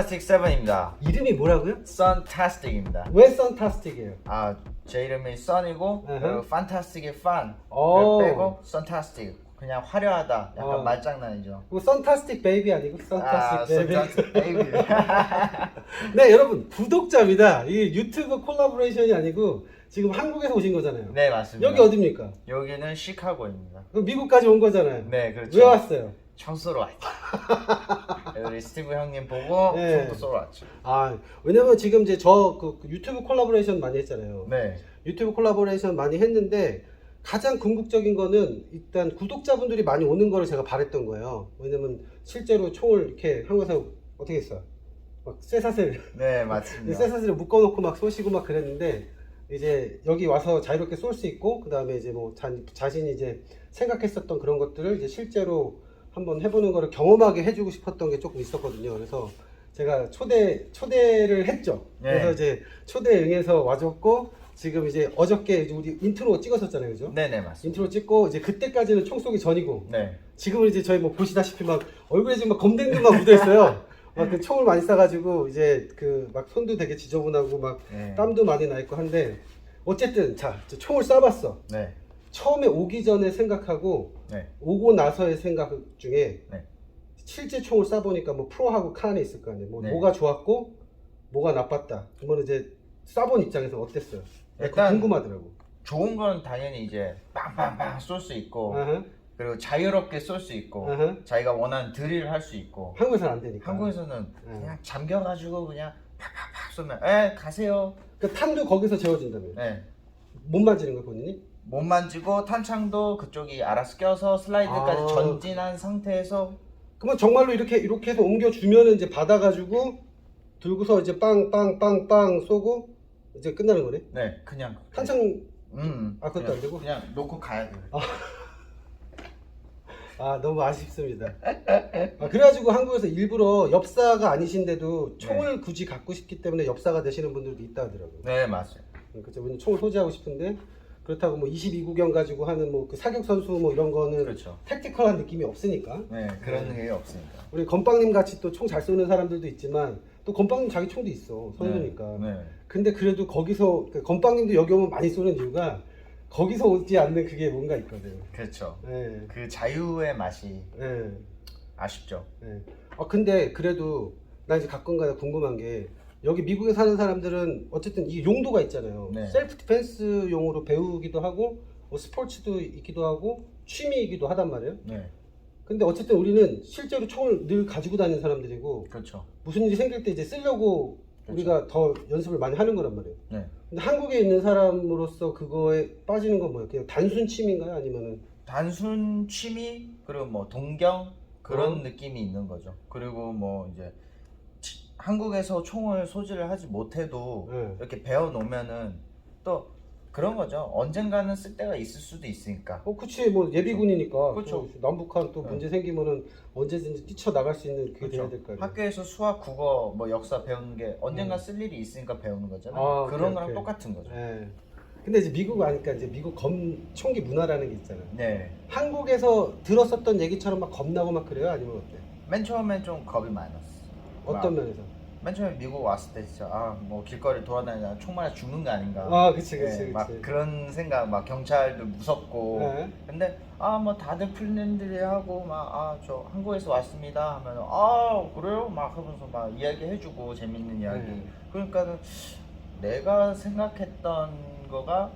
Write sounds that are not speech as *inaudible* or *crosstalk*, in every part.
선타스틱 7입니다. 이름이 뭐라고요? 선타스틱입니다. 왜 선타스틱이에요? 아, 제 이름이 선이고 으흠. 그리고 판타스틱의 판 오. 빼고 선타스틱. 그냥 화려하다. 약간 어. 말장난이죠. 이거 선타스틱 베이비 아니고 아, 선타스틱 베이비. 선타스틱 베이비. 네, 여러분 구독자입니다. 이게 유튜브 콜라보레이션이 아니고 지금 한국에서 오신 거잖아요. 네, 맞습니다. 여기 어디입니까? 여기는 시카고입니다. 그럼 미국까지 온 거잖아요. 네, 그렇죠. 왜 왔어요? 총 쏘러 왔죠. 우리 스티브 형님 보고 네. 총도 쏘러 왔죠. 아, 왜냐면 지금 이제 저 그 유튜브 콜라보레이션 많이 했잖아요. 네. 유튜브 콜라보레이션 많이 했는데 가장 궁극적인 거는 일단 구독자분들이 많이 오는 거를 제가 바랬던 거예요. 왜냐면 실제로 총을 이렇게 한국에서 어떻게 했어요? 막 쇠사슬, 네, 맞습니다. *laughs* 쇠사슬을 묶어놓고 막 쏘시고 막 그랬는데 이제 여기 와서 자유롭게 쏠 수 있고 그 다음에 이제 뭐 자, 자신이 이제 생각했었던 그런 것들을 이제 실제로 한번 해보는 거를 경험하게 해주고 싶었던 게 조금 있었거든요. 그래서 제가 초대 초대를 했죠. 네. 그래서 이제 초대 응해서 와줬고 지금 이제 어저께 이제 우리 인트로 찍었었잖아요, 그죠? 네, 네, 맞습니다. 인트로 찍고 이제 그때까지는 총 쏘기 전이고 네. 지금은 이제 저희 뭐 보시다시피 막 얼굴에 지금 막 검댕이만 묻어 있어요. *laughs* 막 그 총을 많이 쏴가지고 이제 그 막 손도 되게 지저분하고 막 네. 땀도 많이 나 있고 한데 어쨌든 자 이제 총을 쏴봤어. 네. 처음에 오기 전에 생각하고 네. 오고 나서의 생각 중에 네. 실제 총을 쏴보니까 뭐 프로하고 칸이 있을 거 아니에요. 뭐 네. 뭐가 좋았고 뭐가 나빴다. 그러면 이제 쏴본 입장에서 어땠어요? 그거 일단- 궁금하더라고. 좋은 건 당연히 이제 빵빵빵 쏠 수 있고 아하, 그리고 자유롭게 쏠 수 있고 아하. 자기가 원하는 드릴을 할수 있고 한국에서는 안 되니까. 한국에서는 네. 그냥 잠겨가지고 그냥 팍팍팍 쏘면 에 가세요 그 탄도 거기서 재워진다며. 네. 못 만지는 거 본인이? 못 만지고 탄창도 그쪽이 알아서 껴서 슬라이드까지 아. 전진한 상태에서 그러면 정말로 이렇게 이렇게 해서 옮겨 주면은 이제 받아가지고 들고서 이제 빵빵빵빵 쏘고 이제 끝나는 거네. 네 그냥 탄창 음 아, 그것도 그냥, 안 되고? 그냥 놓고 가야 돼요 아 *laughs* 너무 아쉽습니다. 아, 그래가지고 한국에서 일부러 엽사가 아니신데도 총을 굳이 갖고 싶기 때문에 엽사가 되시는 분들도 있다 하더라고요. 네 맞아요 그렇죠. 왜냐면 총을 소지하고 싶은데 그렇다고 뭐 22구경 가지고 하는 뭐 그 사격 선수 뭐 이런 거는 그렇죠 택티컬한 느낌이 없으니까. 네 그런 네. 게 없으니까 우리 건빵님 같이 또 총 잘 쏘는 사람들도 있지만 또 건빵님 자기 총도 있어 선수니까. 네. 네. 근데 그래도 거기서 그 건빵님도 여기 오면 많이 쏘는 이유가 거기서 오지 않는 그게 뭔가 있거든. 그렇죠 예. 그 자유의 맛이 예. 아쉽죠 예. 아 근데 그래도 나 이제 가끔가다 궁금한 게 여기 미국에 사는 사람들은 어쨌든 이 용도가 있잖아요. 네. 셀프 디펜스 용으로 배우기도 하고 뭐 스포츠도 있기도 하고 취미이기도 하단 말이에요. 네 근데 어쨌든 우리는 실제로 총을 늘 가지고 다니는 사람들이고 그렇죠 무슨 일이 생길 때 이제 쓰려고 그렇죠. 우리가 더 연습을 많이 하는 거란 말이에요. 네 근데 한국에 있는 사람으로서 그거에 빠지는 건 뭐예요? 그냥 단순 취미인가요? 아니면은 단순 취미 그리고 뭐 동경 그런 어. 느낌이 있는 거죠. 그리고 뭐 이제 치- 한국에서 총을 소지를 하지 못해도 네. 이렇게 배워 놓으면은 또 그런 거죠. 언젠가는 쓸 때가 있을 수도 있으니까. 어, 그치 뭐 예비군이니까 그렇죠. 또 남북한 또 네. 문제 생기면은 언제든지 뛰쳐 나갈 수 있는 그게 돼야 그렇죠. 될거 아니에요. 학교에서 수학, 국어, 뭐 역사 배우는 게 언젠가 쓸 일이 있으니까 배우는 거잖아요. 아, 그런 오케이, 거랑 오케이. 똑같은 거죠. 예. 근데 이제 미국 아니까 이제 미국 검 총기 문화라는 게 있잖아요. 네. 한국에서 들었었던 얘기처럼 막 겁나고 막 그래요? 아니면 어때? 맨 처음엔 좀 겁이 많았어. 어떤 막 면에서? 맨 처음에 미국 왔을 때 진짜 아 뭐 길거리 돌아다니다 총 맞아 죽는 거 아닌가. 아, 그치, 그치, 네, 그치. 막 그런 생각 막 경찰도 무섭고 예. 근데 아 뭐 다들 풀린들이 하고 막 아 저 한국에서 왔습니다 하면 아 그래요 막 하면서 막 이야기해주고 재밌는 이야기 네. 그러니까는 내가 생각했던 거가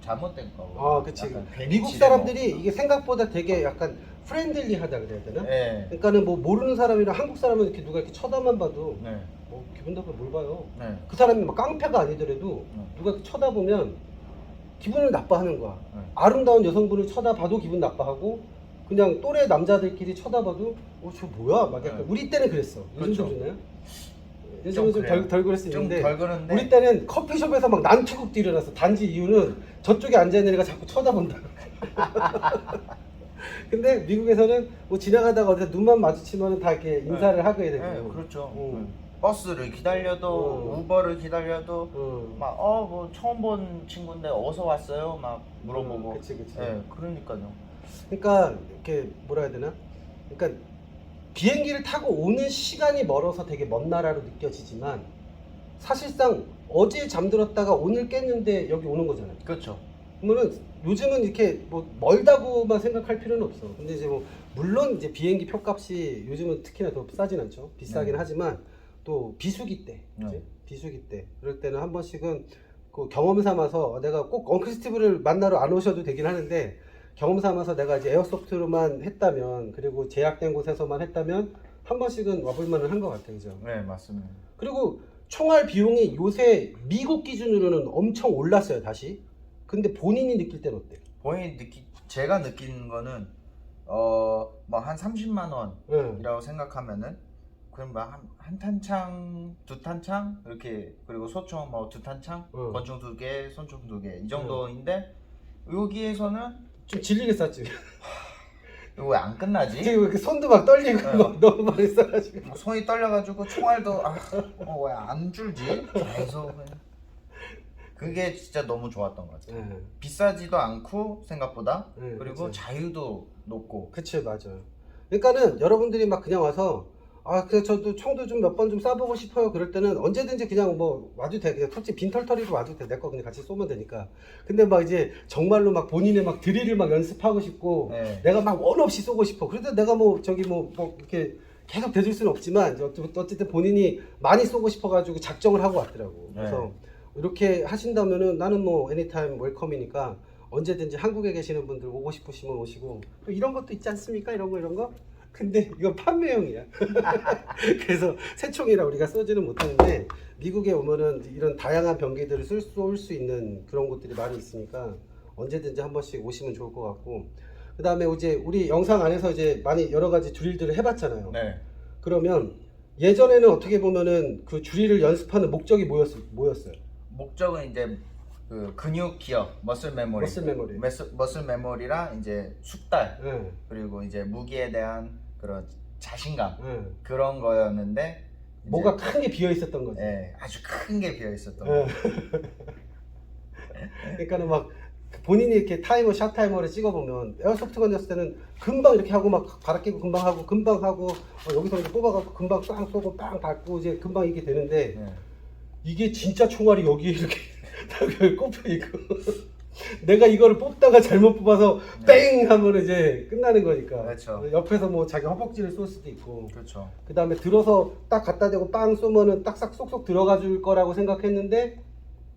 잘못된 거고 아, 그치. 약간 괜히 미국 지레 사람들이 이게 생각보다 되게 약간 프렌들리하다 그래야 되나? 네. 그러니까는 뭐 모르는 사람이랑 한국 사람은 이렇게 누가 이렇게 쳐다만 봐도 네. 뭐 기분 나빠 뭘 봐요. 네. 그 사람이 막 깡패가 아니더라도 네. 누가 이렇게 쳐다보면 기분을 나빠하는 거야. 네. 아름다운 여성분을 쳐다봐도 기분 나빠하고 그냥 또래 남자들끼리 쳐다봐도 어저 뭐야 막 약간 네. 우리 때는 그랬어. 요즘도 그렇죠. 그러나요? 요즘은 좀 좀덜 덜 그럴 수 좀 있는데 덜 그런데 우리 때는 커피숍에서 막 난투극 도 일어났어. 단지 이유는 저쪽에 앉아 있는 애가 자꾸 쳐다본다. *laughs* 근데 미국에서는 뭐 지나가다가 어디서 눈만 마주치면 다 이렇게 인사를 하게 되고. 네, 그렇죠 음. 버스를 기다려도 음. 우버를 기다려도 음. 막 어 뭐 처음 본 친구인데 어서 왔어요 막 물어보고 음, 그치, 그치. 네, 그러니까요 그러니까 이렇게 뭐라 해야 되나? 그러니까 비행기를 타고 오는 시간이 멀어서 되게 먼 나라로 느껴지지만 사실상 어제 잠들었다가 오늘 깼는데 여기 오는 거잖아요. 그렇죠. 그러면은 요즘은 이렇게 뭐 멀다고만 생각할 필요는 없어. 근데 이제 뭐 물론 이제 비행기 표값이 요즘은 특히나 더 싸진 않죠. 비싸긴 네. 하지만 또 비수기 때? 네. 비수기 때 그럴 때는 한 번씩은 그 경험 삼아서 내가 꼭 엉클 스티브를 만나러 안 오셔도 되긴 하는데 경험 삼아서 내가 이제 에어소프트로만 했다면 그리고 제약된 곳에서만 했다면 한 번씩은 와볼만은 한 것 같아요, 그죠? 네 맞습니다. 그리고 총알 비용이 요새 미국 기준으로는 엄청 올랐어요, 다시. 근데 본인이 느낄 때는 어때? 본인이 느끼 제가 느끼는 거는 어뭐 한 30만 원이라고 응. 생각하면은 그럼 뭐한 한 탄창 두 탄창 이렇게 그리고 소총 뭐 두 탄창 응. 권총 두 개 손총 두 개 이 정도인데 여기에서는 좀 질리게 쌌지. 이거 왜 안 끝나지? 지금 이렇게 손도 막 떨리고 네. 막 너무 많이 써가지고. 손이 떨려가지고 총알도 아, 어, 왜안 줄지? 계속 그냥. 그게 진짜 너무 좋았던 것 같아요. 네. 비싸지도 않고 생각보다 네, 그리고 그치. 자유도 높고 그치 맞아요. 그러니까는 여러분들이 막 그냥 와서 아 그래 저도 총도 좀 몇 번 좀 쏴보고 싶어요. 그럴 때는 언제든지 그냥 뭐 와도 돼. 그냥 솔직히 빈털터리로 와도 돼. 내 거 그냥 같이 쏘면 되니까. 근데 막 이제 정말로 막 본인의 막 드릴을 막 연습하고 싶고 네. 내가 막 원 없이 쏘고 싶어. 그래도 내가 뭐 저기 뭐, 뭐 이렇게 계속 대줄 수는 없지만 어쨌든 본인이 많이 쏘고 싶어가지고 작정을 하고 왔더라고. 그래서 네. 이렇게 하신다면은 나는 뭐 애니타임 웰컴이니까 언제든지 한국에 계시는 분들 오고 싶으시면 오시고 또 이런 것도 있지 않습니까? 이런 거 이런 거. 근데 이거 판매용이야. *laughs* 그래서 새총이라 우리가 쏘지는 못하는데 미국에 오면은 이런 다양한 병기들을 쏠수 있는 그런 곳들이 많이 있으니까 언제든지 한 번씩 오시면 좋을 것 같고 그 다음에 이제 우리 영상 안에서 이제 많이 여러 가지 드릴들을 해봤잖아요. 네. 그러면 예전에는 어떻게 보면은 그 줄이를 연습하는 목적이 뭐였, 뭐였어요? 목적은 이제 그 근육 기억, 머슬 메모리, 머슬 메모리. 머슬, 머슬 메모리랑 이제 숙달 예, 그리고 이제 무기에 대한 그런 자신감 예. 그런 거였는데 뭐가 큰 게 비어 있었던 거지. 예, 아주 큰 게 비어 있었던 예. 거. *laughs* 그러니까는 막 본인이 이렇게 타이머 샷 타이머를 찍어 보면 에어소프트 건졌을 때는 금방 이렇게 하고 막 갈아 끼고 금방 하고 금방 하고 어, 여기서 이제 뽑아갖고 금방 빵 쏘고 빵 밟고 이제 금방 이게 되는데 예. 이게 진짜 총알이 여기 이렇게 *laughs* 여기 꼽혀 있고 내가 이거를 뽑다가 잘못 뽑아서 뺑 하면 이제 끝나는 거니까 네. 그렇죠. 옆에서 뭐 자기 허벅지를 쏠 수도 있고 그렇죠. 그 다음에 들어서 딱 갖다 대고 빵 쏘면은 딱싹 쏙쏙 들어가 줄 거라고 생각했는데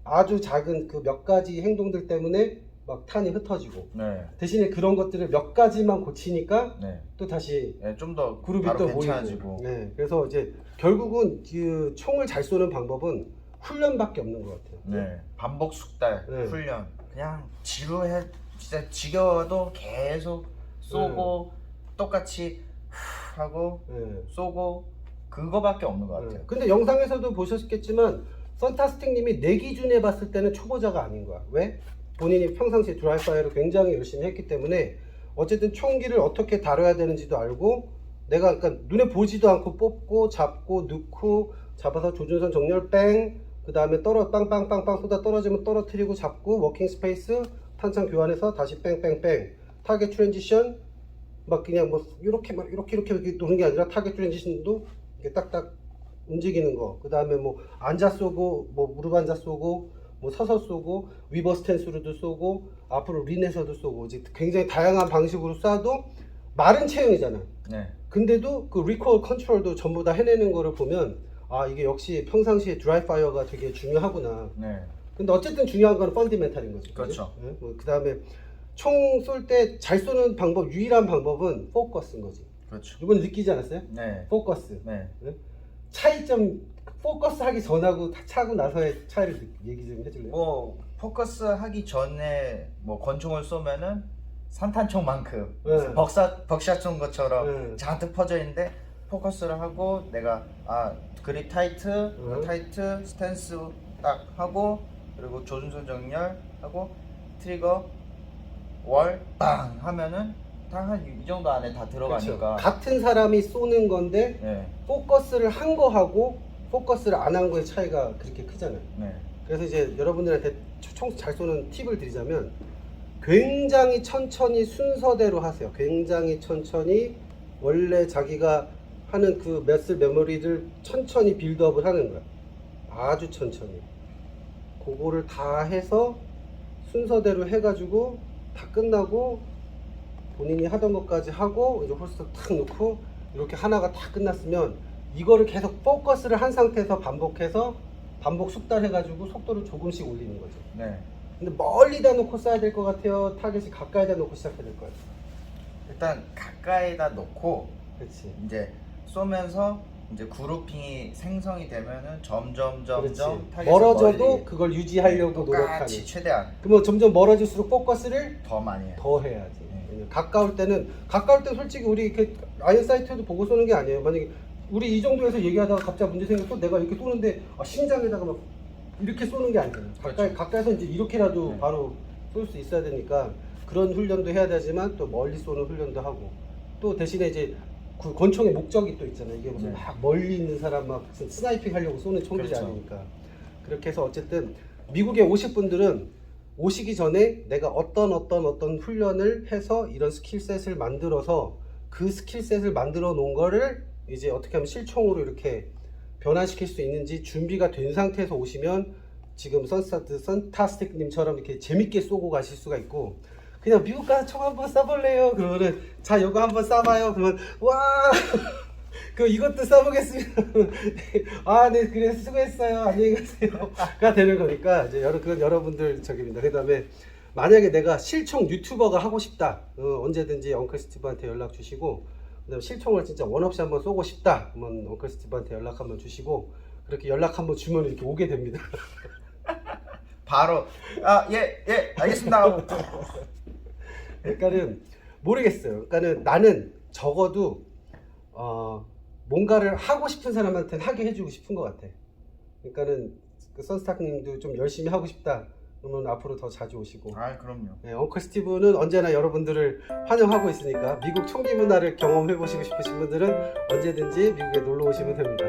아주 작은 그 몇 가지 행동들 때문에 막 탄이 흩어지고 네. 대신에 그런 것들을 몇 가지만 고치니까 네. 또 다시 예, 좀더 그룹이 또. 모이고 네, 그래서 이제 결국은 그 총을 잘 쏘는 방법은 훈련밖에 없는 것 같아요 네. 반복 숙달 네. 훈련. 그냥 지루해 진짜 지겨워도 계속 쏘고 똑같이 후 하고 네. 쏘고 그거밖에 없는 것 같아요. 네. 근데 영상에서도 보셨겠지만 선타스틱님이 내 기준에 봤을 때는 초보자가 아닌 거야. 왜? 본인이 평상시에 드라이파이어를 굉장히 열심히 했기 때문에 어쨌든 총기를 어떻게 다뤄야 되는지도 알고 내가 그러니까 눈에 보지도 않고 뽑고 잡고 넣고 잡아서 조준선 정렬 뺑. 그 다음에 떨어 빵빵빵빵 쏟아 떨어지면 떨어뜨리고 잡고 워킹 스페이스 탄창 교환해서 다시 뺑뺑뺑 타겟 트랜지션 막 그냥 뭐 이렇게 막 이렇게 이렇게 이렇게 도는 게 아니라 타겟 트랜지션도 이렇게 딱딱 움직이는 거. 그 다음에 뭐 앉아 쏘고 뭐 무릎 앉아 쏘고 뭐 서서 쏘고 위버 스탠스로도 쏘고 앞으로 린에서도 쏘고 이제 굉장히 다양한 방식으로 쏴도 마른 체형이잖아. 네. 근데도 그 리콜 컨트롤도 전부 다 해내는 거를 보면 아 이게 역시 평상시에 드라이파이어가 되게 중요하구나. 네. 근데 어쨌든 중요한 건 펀디멘탈인 거지. 그렇죠. 그 다음에 총 쏠 때 잘 쏘는 방법 유일한 방법은 포커스인 거지. 그렇죠. 이번에 느끼지 않았어요? 네. 포커스. 네. 차이점 포커스 하기 전하고 타- 차고 나서의 차이를 느- 얘기 좀 해줄래요? 뭐 포커스 하기 전에 뭐 권총을 쏘면은 산탄총만큼 네. 벅샷 벅샷 쏜 것처럼 네. 잔뜩 퍼져 있는데 포커스를 하고 내가 아 그립 타이트 네. 타이트 스탠스 딱 하고 그리고 조준선 정렬 하고 트리거 월빵 하면은 다 한 이 정도 안에 다 들어가니까 그렇죠. 같은 사람이 쏘는 건데 네, 포커스를 한 거하고 포커스를 안 한 거의 차이가 그렇게 크잖아요. 네, 그래서 이제 여러분들한테 총 잘 쏘는 팁을 드리자면 굉장히 천천히 순서대로 하세요. 굉장히 천천히 원래 자기가 하는 그 매슬 메모리를 천천히 빌드업을 하는 거야. 아주 천천히. 그거를 다 해서 순서대로 해가지고 다 끝나고 본인이 하던 것까지 하고 이제 홀스터 탁 놓고 이렇게 하나가 다 끝났으면 이거를 계속 포커스를 한 상태에서 반복해서 반복 숙달 해가지고 속도를 조금씩 올리는 거죠. 네. 근데 멀리다 놓고 쏴야 될 것 같아요. 타겟이 가까이다 놓고 시작해야 될 것 같아요. 일단 가까이다 놓고 그렇지. 이제 쏘면서 이제 그룹핑이 생성이 되면은 점점 그렇지. 점점 타겟을 멀어져도 멀리 그걸 유지하려고 노력하는. 똑같이 최대한 그러면 점점 멀어질수록 포커스를 더 많이 해요. 더 해야지. 네. 왜냐면 가까울 때는 가까울 때 솔직히 우리 이렇게 아이언 사이트도 보고 쏘는 게 아니에요. 만약에 우리 이 정도에서 얘기하다가 갑자기 문제 생겨서 내가 이렇게 쏘는데 아, 심장에다가 막 이렇게 쏘는 게 아니잖아요. 가까이 그렇죠. 가까이서 이제 이렇게라도 네. 바로 쏠 수 있어야 되니까 그런 훈련도 해야 되지만 또 멀리 쏘는 훈련도 하고 또 대신에 이제 그 권총의 목적이 또 있잖아요. 이게 무슨 네. 막 멀리 있는 사람 막 무슨 스나이핑 하려고 쏘는 총들이 그렇죠. 아니니까 그렇게 해서 어쨌든 미국에 오실 분들은 오시기 전에 내가 어떤 어떤 어떤 훈련을 해서 이런 스킬셋을 만들어서 그 스킬셋을 만들어 놓은 거를 이제 어떻게 하면 실총으로 이렇게 변환시킬 수 있는지 준비가 된 상태에서 오시면 지금 선스타트 선타스틱님처럼 이렇게 재밌게 쏘고 가실 수가 있고 그냥 미국 가서 총 한번 쏴볼래요 그러면은 자 이거 한번 쏴봐요 그러면 와 *laughs* 그 이것도 써보겠습니다. *laughs* 아, 네, 그래 수고했어요. 안녕히 가세요.가 *laughs* 되는 거니까 이제 여러 그건 여러분들 저기입니다. 그다음에 만약에 내가 실총 유튜버가 하고 싶다, 어, 언제든지 엉클 스티브한테 연락 주시고, 그다음에 실총을 진짜 원 없이 한번 쏘고 싶다, 그러면 엉클 스티브한테 연락 한번 주시고 그렇게 연락 한번 주면 이렇게 오게 됩니다. 바로 아 예 예 알겠습니다. 그러니까는 모르겠어요. 그러니까는 나는 적어도 어, 뭔가를 하고 싶은 사람한테는 하게 해주고 싶은 것 같아. 그러니까는 그 선스타님도 좀 열심히 하고 싶다. 그러면 앞으로 더 자주 오시고. 아 그럼요. 네, 엉클 스티브는 언제나 여러분들을 환영하고 있으니까 미국 총기 문화를 경험해 보시고 싶으신 분들은 언제든지 미국에 놀러 오시면 됩니다.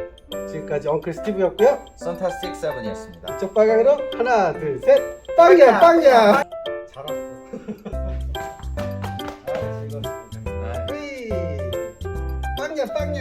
지금까지 엉클 스티브였고요. 선타스틱 세븐이었습니다. 이쪽 방향으로 하나, 둘, 셋, 빵야, 빵야. 잘 왔어. *laughs* Tăng